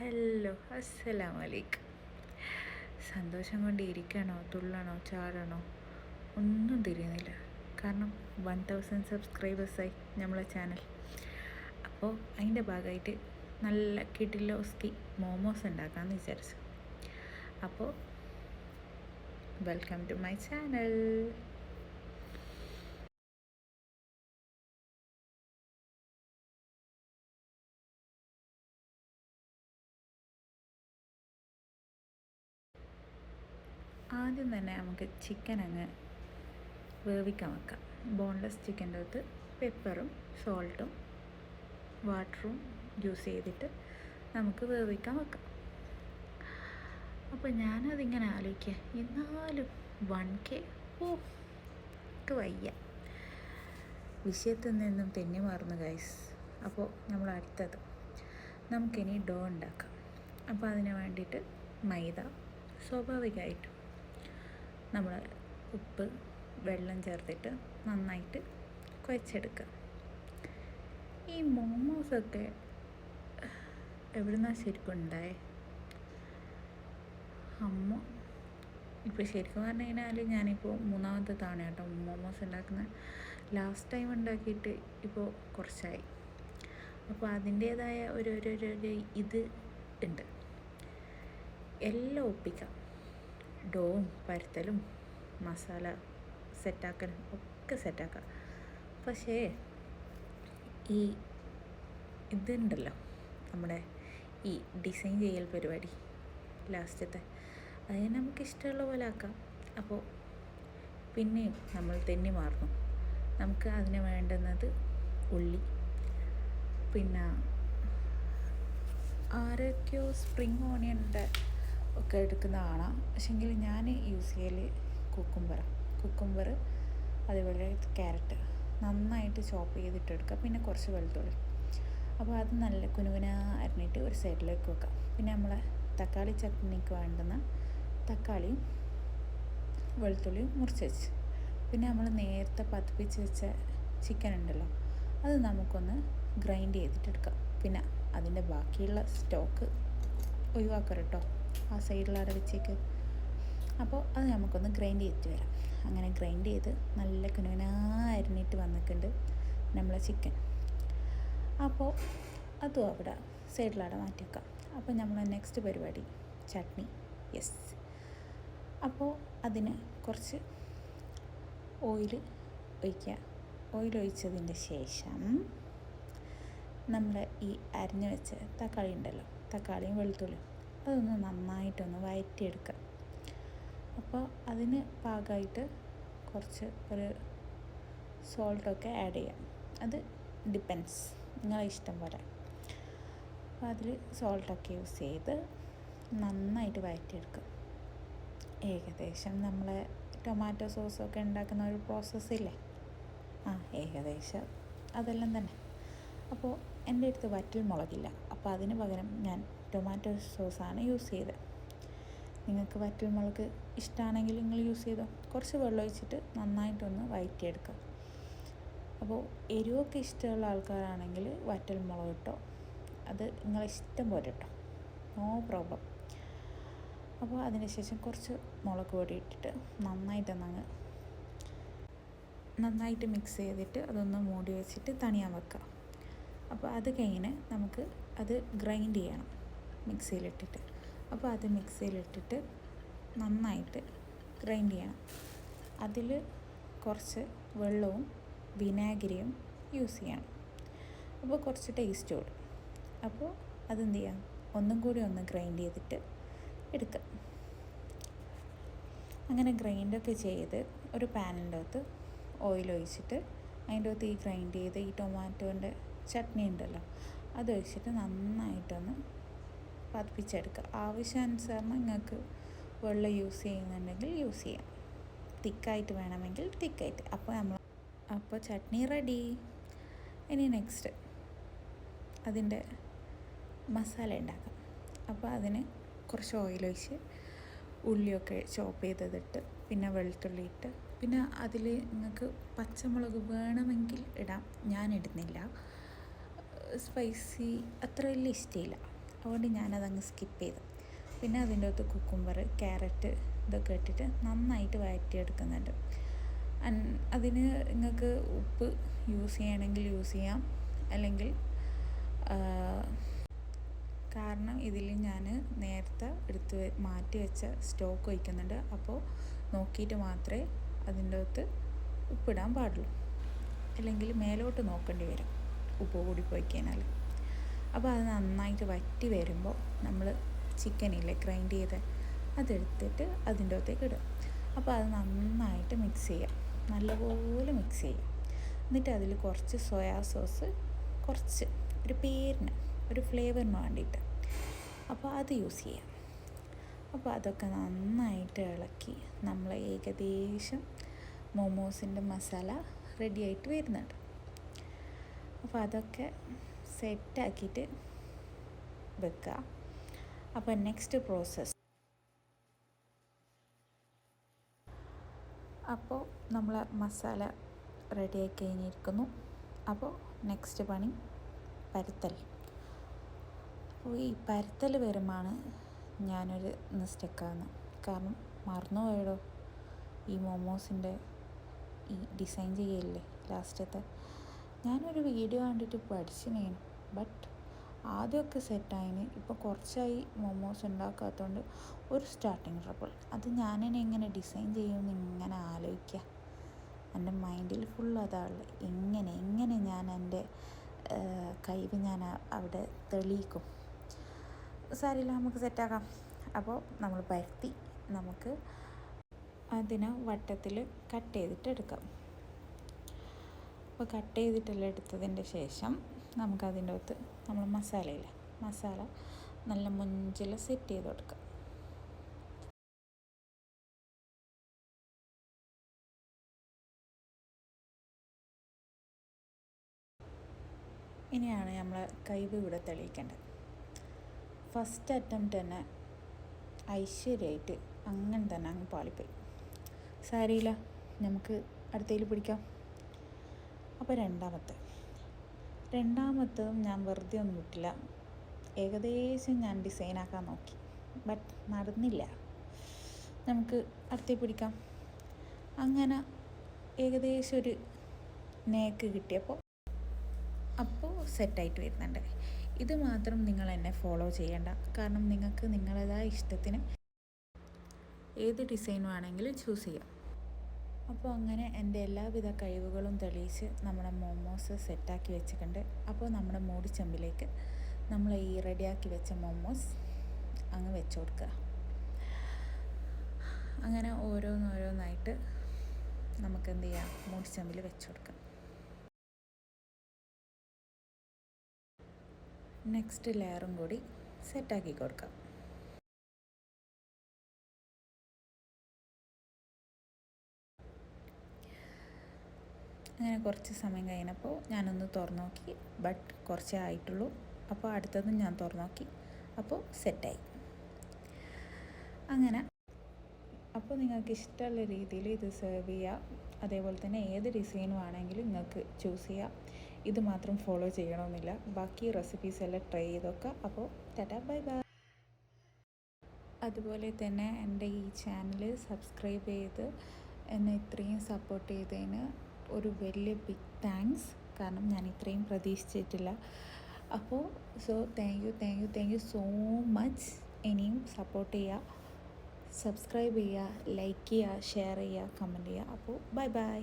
Hello അസ്സലാം വലൈക്കും സന്തോഷം കൊണ്ട് ഇരിക്കണോ തുള്ളണോ ചാടണോ? ഒന്നും തിരിയുന്നില്ല. കാരണം വൺ തൗസൻഡ് സബ്സ്ക്രൈബേഴ്സായി നമ്മളെ ചാനൽ അപ്പോൾ അതിന്റെ ഭാഗമായിട്ട് നല്ല കിഡിലോസ്കി മോമോസ് ഉണ്ടാക്കാമെന്ന് വിചാരിച്ചു. അപ്പോൾ വെൽക്കം ടു മൈ ചാനൽ ആദ്യം തന്നെ നമുക്ക് ചിക്കൻ അങ്ങ് വേവിക്കാൻ വെക്കാം. ബോൺലെസ് ചിക്കന്റെ അകത്ത് പെപ്പറും സോൾട്ടും വാട്ടറും യൂസ് ചെയ്തിട്ട് നമുക്ക് വേവിക്കാൻ വെക്കാം. അപ്പോൾ ഞാനതിങ്ങനെ ആലോചിക്കുക എന്നാലും വൺ കെ ഓ വയ്യ. വിഷയത്തിൽ നിന്നും തെന്നി മാറുന്നു ഗൈസ് അപ്പോൾ നമ്മൾ അടുത്തത് നമുക്കിനി ഡോ ഉണ്ടാക്കാം. അപ്പോൾ അതിന് വേണ്ടിയിട്ട് മൈദ സ്വാഭാവികമായിട്ടും നമ്മൾ ഉപ്പ് വെള്ളം ചേർത്തിട്ട് നന്നായിട്ട് കുഴച്ചെടുക്കുക ഈ മോമോസൊക്കെ എവിടുന്നാ ശരിക്കും ഉണ്ടായേ? അമ്മ ഇപ്പോൾ ശരിക്കും പറഞ്ഞു കഴിഞ്ഞാൽ ഞാനിപ്പോൾ മൂന്നാമത്തെ തവണ കേട്ടോ മോമോസ് ഉണ്ടാക്കുന്ന. ലാസ്റ്റ് ടൈം ഉണ്ടാക്കിയിട്ട് ഇപ്പോൾ കുറച്ചായി. അപ്പോൾ അതിന്റേതായ ഒരു ഒരു ഇത് ഉണ്ട്. എല്ലാം ഒപ്പിക്കാം. ഡോവും പരത്തലും മസാല സെറ്റാക്കലും ഒക്കെ സെറ്റാക്കാം. പക്ഷേ ഈ ഇതുണ്ടല്ലോ നമ്മുടെ ഈ ഡിസൈൻ ചെയ്യൽ പരിപാടി ലാസ്റ്റത്തെ അതിനെ നമുക്ക് ഇഷ്ടമുള്ള പോലെ ആക്കാം. അപ്പോൾ പിന്നെയും നമ്മൾ തെന്നി മാറുന്നു. നമുക്ക് അതിന് വേണ്ടുന്നത് ഉള്ളി പിന്നെ ആരൊക്കെയോ സ്പ്രിങ് ഓണിയന്റെ ഒക്കെ എടുക്കുന്ന കാണാം പക്ഷെങ്കിൽ ഞാൻ യൂസ് ചെയ്യൽ കുക്കുംബർ കുക്കുംബർ അതേപോലെ ക്യാരറ്റ് നന്നായിട്ട് ചോപ്പ് ചെയ്തിട്ട് എടുക്കുക പിന്നെ കുറച്ച് വെളുത്തുള്ളി. അപ്പോൾ അത് നല്ല കുനുകുന അരിഞ്ഞിട്ട് ഒരു സൈഡിലേക്ക് വെക്കാം. പിന്നെ നമ്മളെ തക്കാളി ചട്നിക്ക് വേണ്ടുന്ന തക്കാളിയും വെളുത്തുള്ളിയും മുറിച്ച് വെച്ച്. പിന്നെ നമ്മൾ നേരത്തെ പതിപ്പിച്ച് വെച്ച ചിക്കൻ ഉണ്ടല്ലോ അത് നമുക്കൊന്ന് ഗ്രൈൻഡ് ചെയ്തിട്ടെടുക്കാം. പിന്നെ അതിന്റെ ബാക്കിയുള്ള സ്റ്റോക്ക് ഒഴിവാക്കാം കേട്ടോ ആ സൈഡിലവിടെ വെച്ചേക്ക്. അപ്പോൾ അത് നമുക്കൊന്ന് ഗ്രൈൻഡ് ചെയ്തിട്ട് വരാം. അങ്ങനെ ഗ്രൈൻഡ് ചെയ്ത് നല്ല കുനുകുന അരിഞ്ഞിട്ട് വന്നിട്ടുണ്ട് നമ്മളെ ചിക്കൻ അപ്പോൾ അതും അവിടെ സൈഡിലവിടെ മാറ്റി വെക്കാം. അപ്പോൾ നമ്മൾ നെക്സ്റ്റ് പരിപാടി ചട്നി. യെസ് അപ്പോൾ അതിന് കുറച്ച് ഓയിൽ ഒഴിക്കുക. ഓയിൽ ഒഴിച്ചതിന്റെ ശേഷം നമ്മൾ ഈ അരിഞ്ഞു വെച്ച തക്കാളി ഉണ്ടല്ലോ തക്കാളിയും വെളുത്തുള്ളിയും അതൊന്ന് നന്നായിട്ടൊന്ന് വഴറ്റിയെടുക്കുക അപ്പോൾ അതിന് പാകമായിട്ട് കുറച്ച് ഒരു സോൾട്ടൊക്കെ ആഡ് ചെയ്യാം. അത് ഡിപ്പെൻസ്. നിങ്ങളെ ഇഷ്ടം പോലെ. അപ്പോൾ അതിൽ സോൾട്ടൊക്കെ യൂസ് ചെയ്ത് നന്നായിട്ട് വഴറ്റിയെടുക്കുക ഏകദേശം നമ്മളെ ടൊമാറ്റോ സോസൊക്കെ ഉണ്ടാക്കുന്ന ഒരു പ്രോസസ്സില്ലേ ആ ഏകദേശം അതെല്ലാം തന്നെ. അപ്പോൾ എന്റെ അടുത്ത് വറ്റൽ മുളകില്ല അപ്പോൾ അതിന് പകരം ഞാൻ ടൊമാറ്റോ സോസാണ് യൂസ് ചെയ്തത്. നിങ്ങൾക്ക് പറ്റും മുളക് ഇഷ്ടമാണെങ്കിൽ നിങ്ങൾ യൂസ് ചെയ്തോ. കുറച്ച് വെള്ളം ഒഴിച്ചിട്ട് നന്നായിട്ടൊന്ന് വഴറ്റിയെടുക്കുക അപ്പോൾ എരിവൊക്കെ ഇഷ്ടമുള്ള ആൾക്കാരാണെങ്കിൽ വറ്റൽ മുളക് ഇട്ടോ. അത് നിങ്ങളെ ഇഷ്ടം പോലെ ഇട്ടോ. നോ പ്രോബ്ലം അപ്പോൾ അതിനുശേഷം കുറച്ച് മുളക് പൊടി ഇട്ടിട്ട് നന്നായിട്ടൊന്നങ്ങ് നന്നായിട്ട് മിക്സ് ചെയ്തിട്ട് അതൊന്ന് മൂടി വെച്ചിട്ട് തണിയാൻ വെക്കുക അപ്പോൾ അത് കഴിഞ്ഞ് നമുക്ക് അത് ഗ്രൈൻഡ് ചെയ്യണം. മിക്സിയിലിട്ടിട്ട്. അപ്പോൾ അത് മിക്സിയിലിട്ടിട്ട് നന്നായിട്ട് ഗ്രൈൻഡ് ചെയ്യണം. അതിൽ കുറച്ച് വെള്ളവും വിനാഗിരിയും യൂസ് ചെയ്യണം. അപ്പോൾ കുറച്ച് ടേസ്റ്റ് കൂടും അപ്പോൾ അതെന്ത് ചെയ്യാം? ഒന്നും കൂടി ഒന്ന് ഗ്രൈൻഡ് ചെയ്തിട്ട് എടുക്കുക അങ്ങനെ ഗ്രൈൻഡൊക്കെ ചെയ്ത് ഒരു പാനിന്റെ അകത്ത് ഓയിൽ ഒഴിച്ചിട്ട് അതിന്റെ അകത്ത് ഈ ഗ്രൈൻഡ് ചെയ്ത് ഈ ടൊമാറ്റോന്റെ ചട്നി ഉണ്ടല്ലോ അത് ഒഴിച്ചിട്ട് നന്നായിട്ടൊന്ന് പതിപ്പിച്ചെടുക്കുക ആവശ്യാനുസരണം നിങ്ങൾക്ക് വെള്ളം യൂസ് ചെയ്യുന്നുണ്ടെങ്കിൽ യൂസ് ചെയ്യാം. തിക്കായിട്ട് വേണമെങ്കിൽ തിക്കായിട്ട് അപ്പോൾ നമ്മൾ അപ്പോൾ ചട്നി റെഡി ഇനി നെക്സ്റ്റ് അതിന്റെ മസാല ഉണ്ടാക്കാം. അപ്പോൾ അതിന് കുറച്ച് ഓയിൽ ഒഴിച്ച് ഉള്ളിയൊക്കെ ചോപ്പ് ചെയ്തതിട്ട് പിന്നെ വെളുത്തുള്ളി ഇട്ട് പിന്നെ അതിൽ നിങ്ങൾക്ക് പച്ചമുളക് വേണമെങ്കിൽ ഇടാം. ഞാൻ ഇടുന്നില്ല. സ്പൈസി അത്ര വലിയ ഇഷ്ടമില്ല. അതുകൊണ്ട് ഞാനതങ്ങ് സ്കിപ്പ് ചെയ്തു. പിന്നെ അതിന്റെ അകത്ത് കുക്കുംബർ ക്യാരറ്റ് ഇതൊക്കെ ഇട്ടിട്ട് നന്നായിട്ട് വഴറ്റിയെടുക്കുന്നുണ്ട്. അതിന് നിങ്ങൾക്ക് ഉപ്പ് യൂസ് ചെയ്യണമെങ്കിൽ യൂസ് ചെയ്യാം. അല്ലെങ്കിൽ കാരണം ഇതിൽ ഞാൻ നേരത്തെ എടുത്ത് മാറ്റി വെച്ച സ്റ്റോക്ക് വയ്ക്കുന്നുണ്ട് അപ്പോൾ നോക്കിയിട്ട് മാത്രമേ അതിന്റെ അകത്ത് ഉപ്പിടാൻ പാടുള്ളൂ. അല്ലെങ്കിൽ മേലോട്ട് നോക്കേണ്ടി വരും. ഉപ്പ് കൂടി പോയി കഴിഞ്ഞാൽ അപ്പോൾ അത് നന്നായിട്ട് വറ്റി വരുമ്പോൾ നമ്മൾ ചിക്കനില്ലേ ഗ്രൈൻഡ് ചെയ്ത് അതെടുത്തിട്ട് അതിന്റെ അകത്തേക്ക് ഇടും അപ്പോൾ അത് നന്നായിട്ട് മിക്സ് ചെയ്യാം. നല്ലപോലെ മിക്സ് ചെയ്യാം. എന്നിട്ട് അതിൽ കുറച്ച് സോയാ സോസ് കുറച്ച് ഒരു പേരിന് ഒരു ഫ്ലേവറിന് വേണ്ടിയിട്ട്. അപ്പോൾ അത് യൂസ് ചെയ്യാം. അപ്പോൾ അതൊക്കെ നന്നായിട്ട് ഇളക്കി നമ്മൾ ഏകദേശം മോമോസിന്റെ മസാല റെഡിയായിട്ട് വരുന്നുണ്ട്. അപ്പോൾ അതൊക്കെ സെറ്റാക്കിയിട്ട് വെക്കുക. അപ്പോൾ നെക്സ്റ്റ് പ്രോസസ്സ്. അപ്പോൾ നമ്മൾ മസാല റെഡിയായി കഴിഞ്ഞിരിക്കുന്നു. അപ്പോൾ നെക്സ്റ്റ് പണി പരത്തൽ. അപ്പോൾ ഈ പരത്തൽ വരുമ്പോഴാണ് ഞാനൊരു മിസ്റ്റേക്കാണ്. കാരണം മറന്നുപോയടോ ഈ മോമോസിന്റെ ഈ ഡിസൈൻ ചെയ്യല്ലേ ലാസ്റ്റത്തെ. ഞാനൊരു വീഡിയോ കണ്ടിട്ട് പഠിച്ചിനേനു. ബട്ട് ആദ്യമൊക്കെ സെറ്റായിന് ഇപ്പോൾ കുറച്ചായി മോമോസ് ഉണ്ടാക്കാത്തതുകൊണ്ട് ഒരു സ്റ്റാർട്ടിങ് ട്രബിൾ അത് ഞാനിനെ എങ്ങനെ ഡിസൈൻ ചെയ്യുമെന്ന് ഇങ്ങനെ ആലോചിക്കുക എന്റെ മൈൻഡിൽ ഫുൾ അതാണ് എങ്ങനെ എങ്ങനെ ഞാൻ എന്റെ കഴിവ് ഞാൻ അവിടെ തെളിയിക്കും. സാരില്ല നമുക്ക് സെറ്റാക്കാം അപ്പോൾ നമ്മൾ പരത്തി നമുക്ക് അതിനെ വട്ടത്തിൽ കട്ട് ചെയ്തിട്ട് എടുക്കാം അപ്പോൾ കട്ട് ചെയ്തിട്ടെല്ലാം എടുത്തതിന്റെ ശേഷം നമുക്കതിന്റെ അകത്ത് നമ്മൾ മസാലയില്ല. മസാല നല്ല മുഞ്ചിൽ സെറ്റ് ചെയ്ത് കൊടുക്കുക. ഇനിയാണ് നമ്മൾ കൈവ് ഇവിടെ തെളിയിക്കേണ്ടത്. ഫസ്റ്റ് അറ്റംപ്റ്റ് തന്നെ ഐശ്വര്യമായിട്ട് അങ്ങനെ തന്നെ അങ്ങ് പാളിപ്പോയി. സാരിയില്ല നമുക്ക് അടുത്തതിൽ പിടിക്കാം. അപ്പോൾ രണ്ടാമത്തെ. രണ്ടാമത്തതും ഞാൻ വെറുതെ ഒന്നും വിട്ടില്ല ഏകദേശം ഞാൻ ഡിസൈനാക്കാൻ നോക്കി. ബട്ട് നടന്നില്ല. നമുക്ക് അടുത്തേ പിടിക്കാം. അങ്ങനെ ഏകദേശം ഒരു നേക്ക് കിട്ടിയപ്പോൾ അപ്പോൾ സെറ്റായിട്ട് വരുന്നുണ്ട്. ഇത് മാത്രം നിങ്ങൾ എന്നെ ഫോളോ ചെയ്യേണ്ട. കാരണം നിങ്ങൾക്ക് നിങ്ങളേതായ ഇഷ്ടത്തിന് ഏത് ഡിസൈൻ വേണമെങ്കിലും ചൂസ് ചെയ്യാം. അപ്പോൾ അങ്ങനെ എന്റെ എല്ലാവിധ കഴിവുകളും തെളിയിച്ച് നമ്മുടെ മോമോസ് സെറ്റാക്കി വെച്ചിട്ടുണ്ട്. അപ്പോൾ നമ്മുടെ മൂടിച്ചെമ്പിലേക്ക് നമ്മൾ ഈ റെഡിയാക്കി വെച്ച മോമോസ് അങ്ങ് വെച്ച് കൊടുക്കുക അങ്ങനെ ഓരോന്നോരോന്നായിട്ട് നമുക്ക് എന്ത് ചെയ്യാം? മൂടിച്ചെമ്പിൽ വെച്ച് കൊടുക്കാം നെക്സ്റ്റ് ലെയറും കൂടി സെറ്റാക്കി കൊടുക്കാം. അങ്ങനെ കുറച്ച് സമയം കഴിഞ്ഞപ്പോൾ ഞാനൊന്ന് തുറന്നു നോക്കി ബട്ട് കുറച്ചേ ആയിട്ടുള്ളൂ. അപ്പോൾ അടുത്തതും ഞാൻ തുറന്നു നോക്കി അപ്പോൾ സെറ്റായി. അങ്ങനെ. അപ്പോൾ നിങ്ങൾക്ക് ഇഷ്ടമുള്ള രീതിയിൽ ഇത് സെർവ് ചെയ്യുക അതേപോലെ തന്നെ ഏത് ഡിസൈനും ആണെങ്കിലും നിങ്ങൾക്ക് ചൂസ് ചെയ്യാം. ഇത് മാത്രം ഫോളോ ചെയ്യണമെന്നില്ല. ബാക്കി റെസിപ്പീസ് എല്ലാം ട്രൈ ചെയ്തൊക്കെ അപ്പോൾ ടാറ്റാ ബൈ ബൈ അതുപോലെ തന്നെ എന്റെ ഈ ചാനൽ സബ്സ്ക്രൈബ് ചെയ്ത് എന്നെ ഇത്രയും സപ്പോർട്ട് ചെയ്തതിന് ഒരു വലിയ ബിഗ് താങ്ക്സ് കാരണം ഞാൻ ഇത്രയും പ്രതീക്ഷിച്ചിട്ടില്ല. അപ്പോൾ so thank you thank you thank you so much ഇനിയും സപ്പോർട്ട് ചെയ്യുക സബ്സ്ക്രൈബ് ചെയ്യുക ലൈക്ക് ചെയ്യുക ഷെയർ ചെയ്യുക കമന്റ് ചെയ്യുക അപ്പോൾ ബൈ ബൈ